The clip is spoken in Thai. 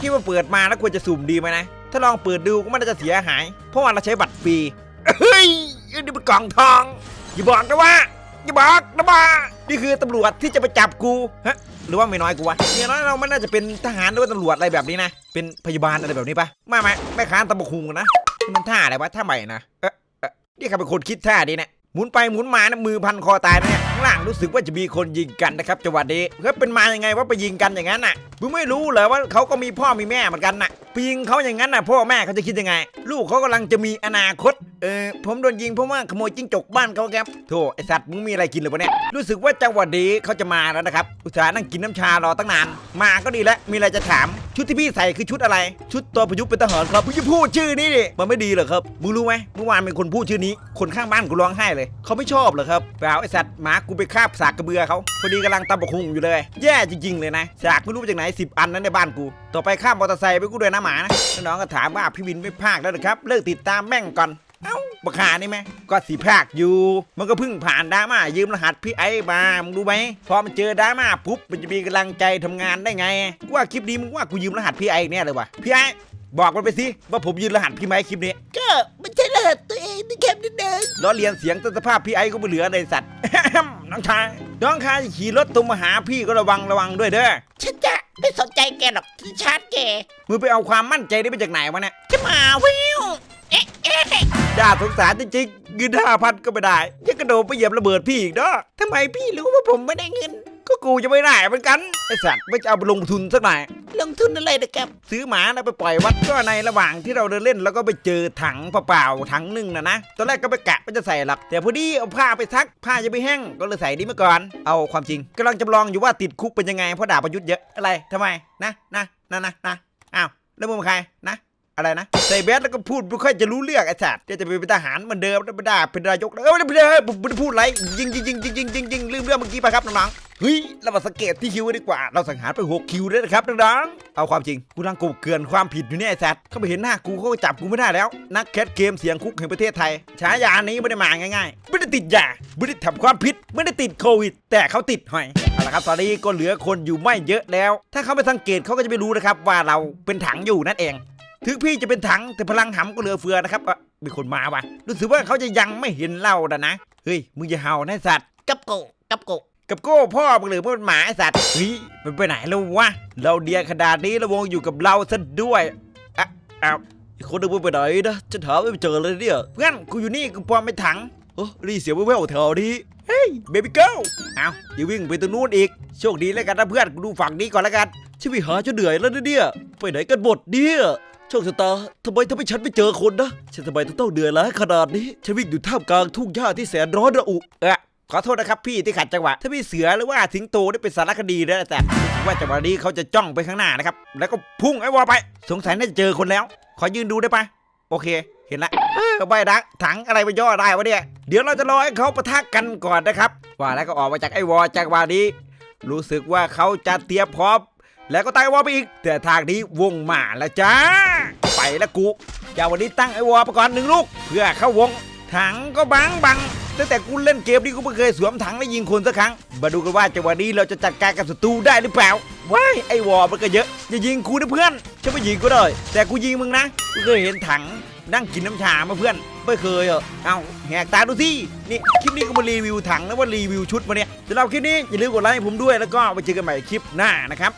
ที่คิดว่าเปิดมาแล้วควรจะสุ่มดีไหมนะ ถ้าลองเปิดดูก็ไม่น่าจะเสียหาย เพราะว่าเราใช้บัตรฟรี เฮ้ยนี่เป็นกล่องทอง อย่าบอกนะว่า อย่าบอกนะว่านี่คือตำรวจที่จะไปจับกู ฮะ หรือว่าไม่น้อยกูวะเนี่ยน้อยเราไม่น่าจะเป็นทหารหรือว่าตำรวจอะไรแบบนี้นะ เป็นพยาบาลอะไรแบบนี้ปะมาไหมแม่ค้าตำบกหุงนะ มันท่าอะไรวะท่าใหม่นะ เอ๊ะเอ๊ะนี่ใครเป็นคนคิดท่าดีเนี่ย มุนไปหมุนมานะมือพันคอตายนะเนี่ยข้างล่างรู้สึกว่าจะมีคนยิงกันนะครับจังหวะนี้เฮ้ยเป็นมายังไงว่าไปยิงกันอย่างนั้นน่ะมึงไม่รู้เหรอว่าเขาก็มีพ่อมีแม่เหมือนกันน่ะไปยิงเขาอย่างนั้นน่ะพ่อแม่เขาจะคิดยังไง ลูกเขากำลังจะมีอนาคตเออผมโดนยิงเพราะว่าขโมยจิ้งจกบ้านเขาครับโธ่ไอสัตว์มึงมีอะไรกินหรือเปล่าเนี่ยรู้สึกว่าจังหวะนี้เขาจะมาแล้วนะครับอุตส่าห์นั่งกินน้ำชารอตั้งนาน มาก็ดีแล้วมีอะไรจะถาม ชุดที่พี่ใส่คือชุดอะไร ชุดตัวประยุกต์เป็นทหารครับพี่จะพูดชื่อนี้ดิมันไม่ดีเหรอครับมึงรู้ไหมเมื่อวานเป็นคนพูดชื่อนี้ คนข้างบ้านกูร้องไห้เลย เขาไม่ชอบเหรอครับเปล่าไอสัตว์หมากูไปคาบสากกระเบือเขาพอดีกำลังตำบกหุงอยู่เลย แย่จริงๆเลยนะสากไม่รู้มาจากไหนสิบอันนั้นในบ้านกู ต่อไปข้ามมอเตอร์ไซค์ไปกูด้วยนะหมานะแล้วน้องก็ถามว่าพี่วินไม่พากแล้วหรอครับเลิกติดตามแม่งก่อน เอ้าบักหานี่ไหมก็สีภาคอยู่ มันก็เพิ่งผ่านดราม่ายืมรหัสพี่ไอ้มามึงรู้ไหมพอมันเจอดราม่าปุ๊บมันจะมีกำลังใจทำงานได้ไงกูว่าคลิปนี้มึงว่ากูยืมรหัสพี่ไอ้เนี่ยเลยวะพี่ไอ้บอกมันไปสิว่าผมยืมรหัสพี่ไหมคลิปนี้ ก็ไม่ใช่รหัสตัวเองที่แคปนิดนึงล้อเลียนเสียงต้นสภาพพี่ไอ้ก็ไม่เหลือเลยสัตว์ น้องชายน้องชายขี่รถตรงมาหาพี่ก็ระวังระวังด้วยเด้อฉันจะไม่สนใจแกหรอกที่ชาร์จแกมึงไปเอาความมั่นใจได้มาจากไหนวะเนี่ยจะมาวิว น่าสงสารจริงๆเงินห้าพันก็ไม่ได้ยังกระโดดไปเหยียบระเบิดพี่อีกเด้อทำไมพี่รู้ว่าผมไม่ได้เงิน ก็กูจะไม่ได้เหมือนกันไอสัตว์ไม่จะเอาไปลงทุนสักหน่อยลงทุนอะไรนะครับ ซื้อหมาแล้วไปปล่อยวัดก็ในระหว่างที่เราเดินเล่นแล้วก็ไปเจอถังเปล่าๆถังหนึ่งนะนะตอนแรกก็ไปกะว่าจะใส่หลัก แต่พอดีเอาผ้าไปซักผ้าจะไปแห้งก็เลยใส่นี้มาก่อน เอาความจริงกำลังจำลองอยู่ว่าติดคุกเป็นยังไงเพราะด่าประยุทธ์เยอะอะไรทำไมนะนะนะนะนะอ้าวแล้วมึงใครนะ อะไรนะใส่แบสแล้วก็พูดไม่ค่อยจะรู้เรื่องไอ้สัตว์เดี๋ยวจะไปเป็นทหารเหมือนเดิมไม่ได้เป็นนายกแล้วเออไม่ได้ผมไม่ได้พูดอะไรยิงยิงยิงยิงยิงยิงยิงลืมเรื่องเมื่อกี้ไปครับน้องๆเฮ้ยเรามาสังเกตที่คิวดีกว่า เราสังหารไปหกคิวเลยนะครับน้องๆเอาความจริงกูรังกบเกินความผิดอยู่เนี่ยไอ้สัตว์เขาไปเห็นหน้ากูเขาจับกูไม่ได้แล้ว นักแคสเกมเสียงคุกแห่งประเทศไทยฉายานี้ไม่ได้มาง่ายๆไม่ได้ติดยาไม่ได้ทำความผิดไม่ได้ติดโควิด แต่เขาติดหอยเอาละครับตอนนี้ก็เหลือคนอยู่ไม่เยอะแล้ว ถ้าเขาไม่สังเกตเขาก็จะไม่รู้นะครับว่าเราเป็นถังอยู่นั่นเอง ถึงพี่จะเป็นถังแต่พลังหำก็เหลือเฟือนะครับอะมีคนมาว่ะรู้สึกว่าเขาจะยังไม่เห็นเรานะนะเฮ้ยมึงอย่าเห่านะไอ้สัตว์กับโกกับโกกับโก้พ่อมึงหรือมึงเป็นหมาไอ้สัตว์เฮ้ยมันไปไหนแล้ววะเราเดียขนาดนี้แล้ววงอยู่กับเราซะด้วยอะอ้าวอีกคนนึงมึงไปไหนนะจะถามไม่เจอเลยเนี่ยเพื่อนกูอยู่นี่กูปลอมเป็นถังโอ้รีเสียงแว่วๆแถวนี้เฮ้ยเบบี้เกิลเอาอย่าวิ่งไปตรงนู้นอีกโชคดีแล้วกันนะเพื่อนกูดูฝั่งนี้ก่อนแล้วกันฉันไปหาจนเหนื่อยแล้วนะเนี่ยไปไหนกันหมดเนี่ย โชคชะตาทำไมทำให้ฉันไม่เจอคนนะฉันทำไมต้องต้องเหนื่อยล้าขนาดนี้ฉันวิ่งอยู่ท่ามกลางทุ่งหญ้าที่แสนร้อนระอุเอะขอโทษนะครับพี่ที่ขัดจังหวะ ถ้าพี่เสือหรือว่าสิงโตได้เป็นสารคดีแล้วแต่ว่าจังหวะนี้เขาจะจ้องไปข้างหน้านะครับ แล้วก็พุ่งไอ้วอไป สงสัยน่าจะเจอคนแล้ว ขอยืนดูได้ปะโอเค เห็นละเออใบดักถังอะไรไปย่อได้วะเนี่ย เดี๋ยวเราจะรอให้เขาปะทะกันก่อนนะครับ ว่าแล้วก็ออกมาจากไอ้วอลจากวานี้ รู้สึกว่าเขาจะเตรียมพร้อม แล้วก็ตั้งไอวอลไปอีก แต่ทางนี้วงมาแล้วจ้า ไปแล้วกูจะวันนี้ตั้งไอวอลไปก่อนหนึ่งลูก เพื่อเข้าวง ถังก็บังบังตั้งแต่กูเล่นเกมนี้กูไม่เคยสวมถังและยิงคนสักครั้ง มาดูกันว่าจังหวะนี้เราจะจัดการกับศัตรูได้หรือเปล่า ว้ายไอวอลมันก็เยอะ อย่ายิงกูนะเพื่อนฉันไม่ยิงก็ได้ แต่กูยิงมึงนะ กูเคยเห็นถังนั่งกินน้ำชามาเพื่อนไม่เคยเหรอเอาแหกตาดูสิ นี่คลิปนี้ก็มารีวิวถังนะว่ารีวิวชุดมาเนี่ยสำหรับคลิปนี้อย่าลืมกดไลค์ให้ผมด้วยแล้วก็ไปเจอกันใหม่คลิปหน้านะครับ